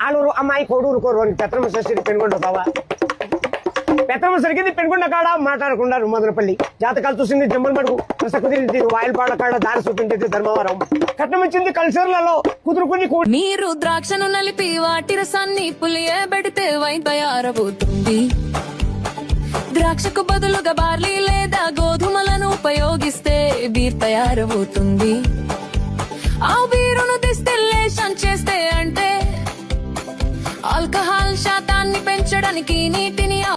aluru amai kodur koron tetrum sesir pengon dosawa పెత్తనం సరిగింది పెనుగుండ కాడ మాట్లాడకుండా మదనపల్లి జాతకాలు చూసింది జమ్మల్ మడుగు. కుదిరింది వాయిల్పాడ కాడ దారి చూపించేది ధర్మవరం. కట్నం ఇచ్చింది కల్చర్లలో కుదురుకుని మీరు ద్రాక్షను నలిపి వాటి రసాన్ని పులియబెడితే వైన్ తయారవుతుంది. ద్రాక్షకు బదులుగా బార్లీ లేదా గోధుమలను ఉపయోగిస్తే బీర్ తయారవుతుంది. ఆ బీరును డిస్టిల్లేషన్ చేస్తే అంటే ఆల్కహాల్ శాతాన్ని పెంచడానికి నీటిని